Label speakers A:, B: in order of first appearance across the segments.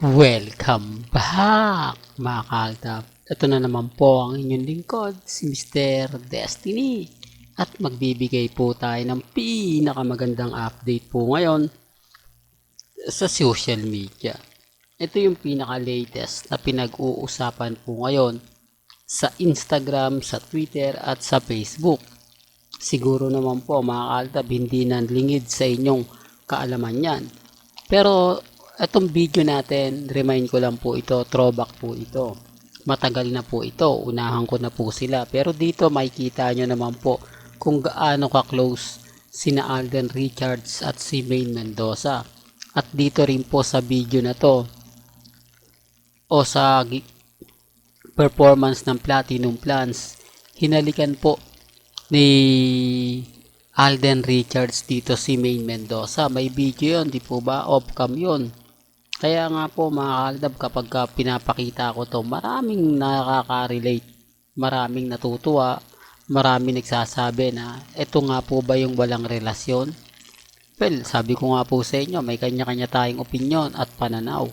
A: Welcome back mga kaltab. Ito na naman po ang inyong lingkod, si Mr. Destiny. At magbibigay po tayo ng pinakamagandang update po ngayon sa social media. Ito yung pinaka-latest na pinag-uusapan po ngayon sa Instagram, sa Twitter at sa Facebook. Siguro naman po mga kaltab, hindi nanlingid sa inyong kaalaman yan. Pero itong video natin, remind ko lang po ito, throwback po ito. Matagal na po ito, unahan ko na po sila. Pero dito makikita nyo naman po kung gaano ka-close sina Alden Richards at si Maine Mendoza. At dito rin po sa video na to, o sa performance ng Platinum Plans, hinalikan po ni Alden Richards dito si Maine Mendoza. May video yun, di po ba? Off-cam yun. Kaya nga po mga kaldab kapag ka pinapakita ko to maraming nakaka-relate, maraming natutuwa, maraming nagsasabi na eto nga po ba yung walang relasyon? Well, sabi ko nga po sa inyo, may kanya-kanya tayong opinion at pananaw.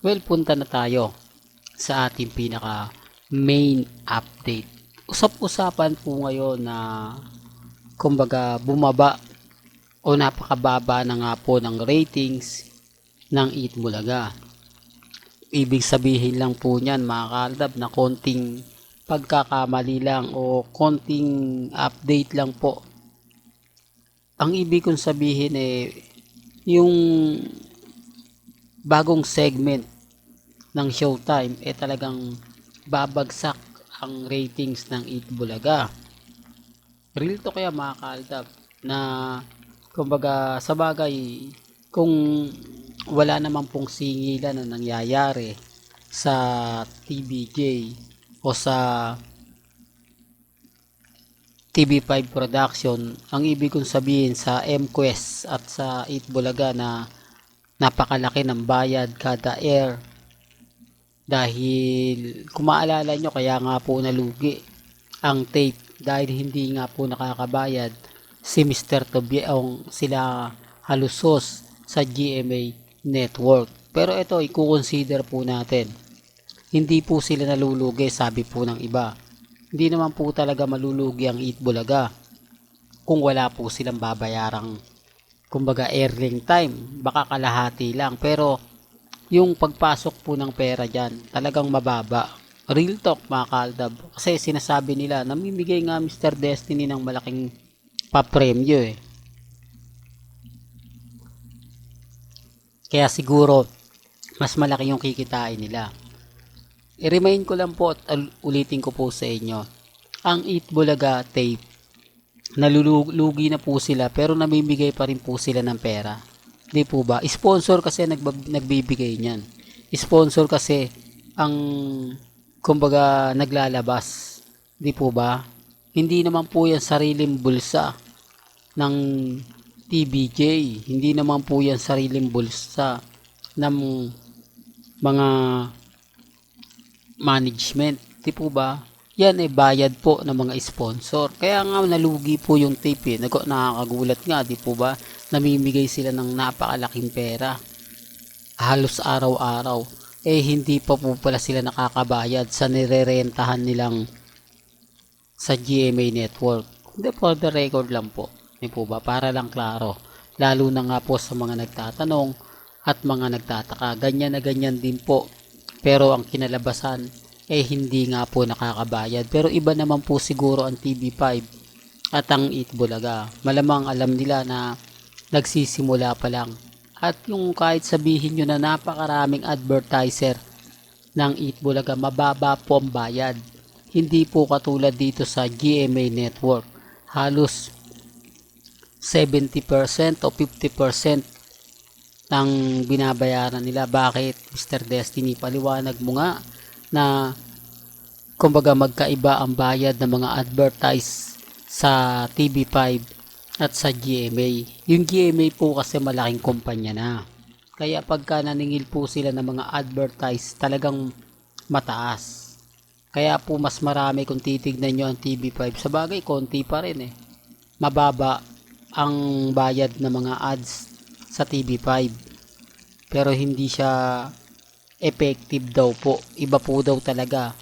A: Well, punta na tayo sa ating pinaka main update. Usap-usapan po ngayon na kumbaga bumaba o napakababa na nga po ng ratings ng Eat Bulaga. Ibig sabihin lang po niyan mga kaldab na konting pagkakamali lang o konting update lang po. Ang ibig kong sabihin eh yung bagong segment ng Showtime eh talagang babagsak ang ratings ng Eat Bulaga. Real to kaya mga kaldab na kumbaga sa bagay kung wala naman pong singilan na nangyayari sa TBJ o sa TV5 production, ang ibig kong sabihin sa MQuest at sa 8 Bulaga na napakalaki ng bayad kada air dahil kung maalala nyo kaya nga po nalugi ang tape dahil hindi nga po nakakabayad si Mr. Tobiong sila halusos sa GMA network. Pero ito, i-consider po natin. Hindi po sila nalulugi, sabi po ng iba. Hindi naman po talaga malulugi ang Eat Bulaga kung wala po silang babayarang kumbaga airing time. Baka kalahati lang. Pero yung pagpasok po ng pera dyan, talagang mababa. Real talk mga kaldab. Kasi sinasabi nila, namimigay nga Mr. Destiny ng malaking papremyo eh. Kaya siguro, mas malaki yung kikitain nila. I-remind ko lang po at ulitin ko po sa inyo. Ang Eat Bulaga tape, nalulugi na po sila pero namimigay pa rin po sila ng pera. Di po ba? Sponsor kasi nagbab- nagbibigay niyan. Sponsor kasi ang kumbaga naglalabas. Di po ba? Hindi naman po yan sariling bulsa ng TBJ. Hindi naman po yan sariling bulsa ng mga management. Di po ba? Yan ay bayad po ng mga sponsor. Kaya nga nalugi po yung tape eh. Nakakagulat nga, di po ba? Namimigay sila ng napakalaking pera. Halos araw-araw. Eh hindi pa po pala sila nakakabayad sa nirerentahan nilang sa GMA network. Hindi for the record lang po. Di po ba? Para lang klaro. Lalo na nga po sa mga nagtatanong at mga nagtataka. Ganyan na ganyan din po. Pero ang kinalabasan eh hindi nga po nakakabayad. Pero iba naman po siguro ang TV5 at ang Eat Bulaga. Malamang alam nila na nagsisimula pa lang. At yung kahit sabihin nyo na napakaraming advertiser ng Eat Bulaga, mababa po ang bayad. Hindi po katulad dito sa GMA Network. Halos 70% o 50% ng binabayaran nila. Bakit, Mr. Destiny? Paliwanag mo nga na kumbaga magkaiba ang bayad ng mga advertise sa TV5 at sa GMA. Yung GMA po kasi malaking kumpanya na. Kaya pagka naningil po sila ng mga advertise, talagang mataas. Kaya po mas marami kung titignan nyo ang TV5. Sa bagay, konti pa rin eh. Mababa ang bayad ng mga ads sa TV5. Pero hindi siya effective daw po. Iba po daw talaga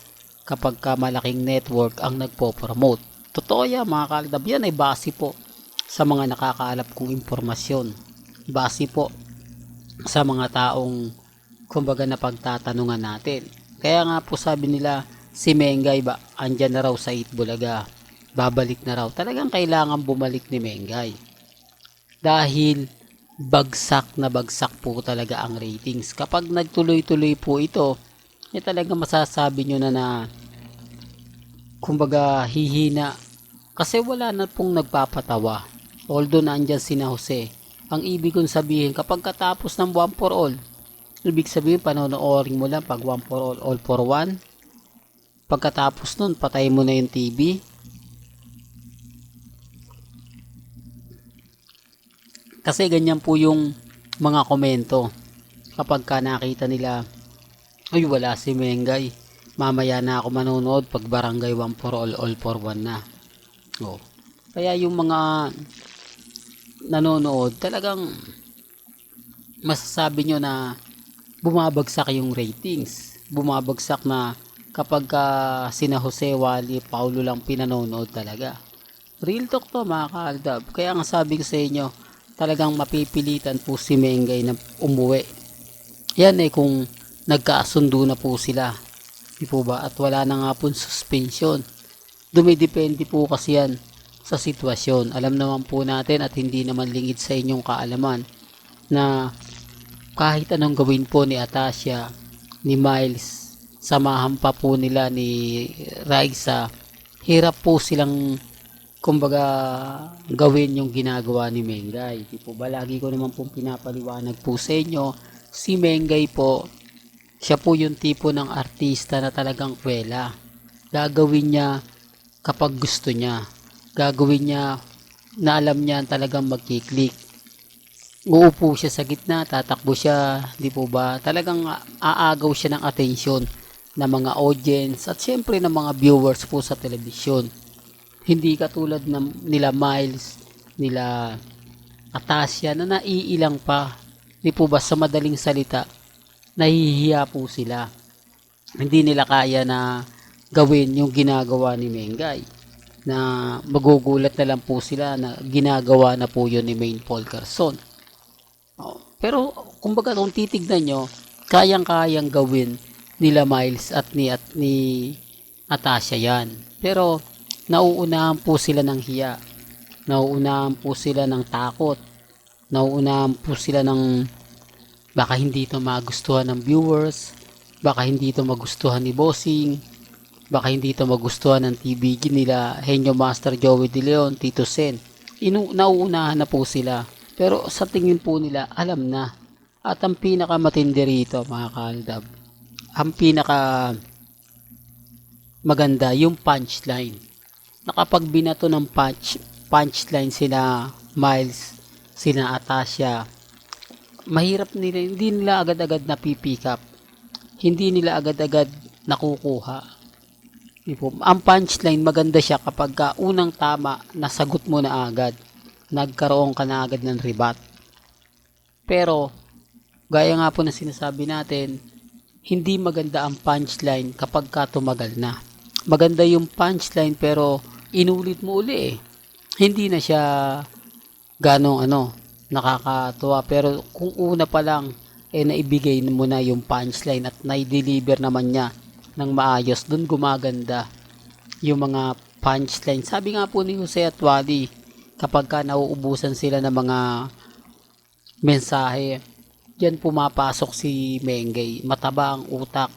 A: kapag ka malaking network ang nagpo-promote. Totoo yan mga kaldab. Yan ay base po sa mga nakakaalap kong impormasyon. Base po sa mga taong kumbaga na pagtatanungan natin. Kaya nga po sabi nila si Mengay ba andyan na raw sa Itbulaga. Babalik na raw. Talagang kailangan bumalik ni Mengay. Dahil bagsak na bagsak po talaga ang ratings. Kapag nagtuloy-tuloy po ito, eh talaga masasabi nyo na na kumbaga hihina kasi wala na pong nagpapatawa. Although nandyan si na Jose. Ang ibig kong sabihin, kapag katapos ng one for all, ibig sabihin panonoorin mo lang pag one for all, all for one. Pagkatapos nun, patay mo na yung TV. Kasi ganyan po yung mga komento. Kapag ka nakita nila, ay wala si Mengay. Mamaya na ako manonood pag barangay 1 for all, all for one na. Oh. Kaya yung mga nanonood, talagang masasabi nyo na bumabagsak yung ratings. Bumabagsak na kapag ka sina Jose Wally, Paulo lang pinanonood talaga. Real talk to mga kaaldab. Kaya nga sabi ko sa inyo, talagang mapipilitan po si Mengay na umuwi. Yan eh kung nagkasundo na po sila. Di po ba? At wala na nga po suspension. Dumidepende po kasi yan sa sitwasyon. Alam naman po natin at hindi naman lingid sa inyong kaalaman na kahit anong gawin po ni Atasha, ni Miles, samahan pa po nila ni Raisa, hirap po silang kumbaga gawin yung ginagawa ni Mengay. Di po ba lagi ko naman pong pinapaliwanag po sa inyo, si Mengay po, siya po yung tipo ng artista na talagang kwela. Gagawin niya kapag gusto niya. Gagawin niya na alam niya talagang magkiklik. Uupo siya sa gitna, tatakbo siya, di po ba? Talagang aagaw siya ng atensyon ng mga audience at syempre ng mga viewers po sa telebisyon. Hindi katulad ng nila Miles, nila Atasya na naiilang pa. Di po ba sa madaling salita, nahihiya po sila. Hindi nila kaya na gawin yung ginagawa ni Mengay na magugulat na lang po sila na ginagawa na po yun ni Main Paul Carson. Oh, pero kumbaga kung titignan nyo, kayang-kayang gawin nila Miles at ni at ni Atasha yan. Pero nauunahan po sila ng hiya. Nauunahan po sila ng takot. Nauunahan po sila ng baka hindi ito magustuhan ng viewers, baka hindi ito magustuhan ni Bossing, baka hindi ito magustuhan ng TBG nila Henyo Master Joey De Leon, Tito Sen. Inu nauunahan na po sila. Pero sa tingin po nila, alam na. At ang pinakamatindi rito, mga kaldab, ang pinaka maganda, yung punchline. Nakapag binato ng punch, punchline sila Miles, sina Atasha, mahirap nila, hindi nila agad-agad na pipick up. Hindi nila agad-agad nakukuha. Po. Ang punchline, maganda siya kapag ka unang tama, nasagot mo na agad. Nagkaroon ka na agad ng ribat. Pero, gaya nga po na sinasabi natin, hindi maganda ang punchline kapag ka tumagal na. Maganda yung punchline pero inulit mo uli eh. Hindi na siya ganong ano, nakakatuwa. Pero kung una pa lang, eh naibigay mo na yung punchline at na-deliver naman niya ng maayos, dun gumaganda yung mga punchline. Sabi nga po ni Jose at Wally, kapag ka nauubusan sila ng mga mensahe, diyan pumapasok si Mengay. Mataba ang utak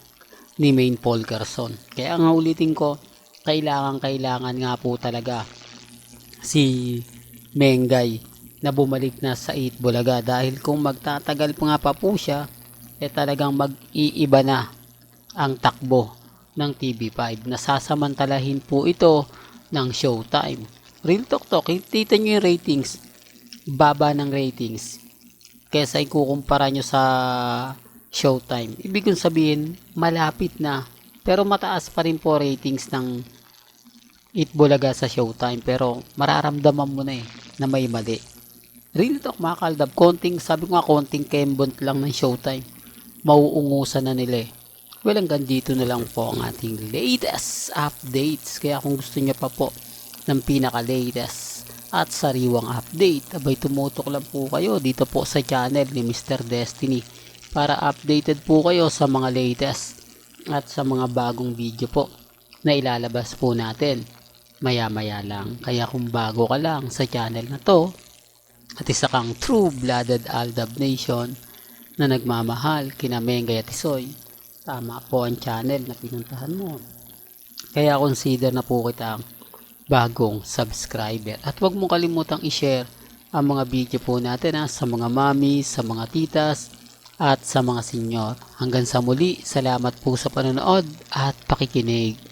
A: ni Main Paul Carson. Kaya nga ulitin ko, kailangan kailangan nga po talaga si Mengay na bumalik na sa 8 Bulaga. Dahil kung magtatagal pa nga pa po siya eh talagang mag-iiba na ang takbo ng TV5 nasasamantalahin po ito ng showtime. Real talk talk kita nyo yung ratings. Baba ng ratings. Kesa ikukumpara nyo sa showtime. Ibig kong sabihin malapit na. Pero mataas pa rin po ratings ng Itbulaga sa showtime pero mararamdaman mo na eh na may mali Real talk mga kaldab, konting, sabi ko nga konting kembont lang ng showtime. mauungusan na nila eh. Well, hanggang dito na lang po ang ating latest updates. Kaya kung gusto niyo pa po ng pinaka-latest at sariwang update, abay tumutok lang po kayo dito po sa channel ni Mr. Destiny para updated po kayo sa mga latest at sa mga bagong video po na ilalabas po natin maya-maya lang. Kaya kung bago ka lang sa channel na to at isa kang true-blooded Aldab Nation na nagmamahal kina Mengay at Isoy, tama po ang channel na pinuntahan mo. Kaya consider na po kita ang bagong subscriber. At huwag mo kalimutang i-share ang mga video po natin ha, sa mga mami, sa mga titas, at sa mga senyor. Hanggang sa muli, salamat po sa panonood at pakikinig.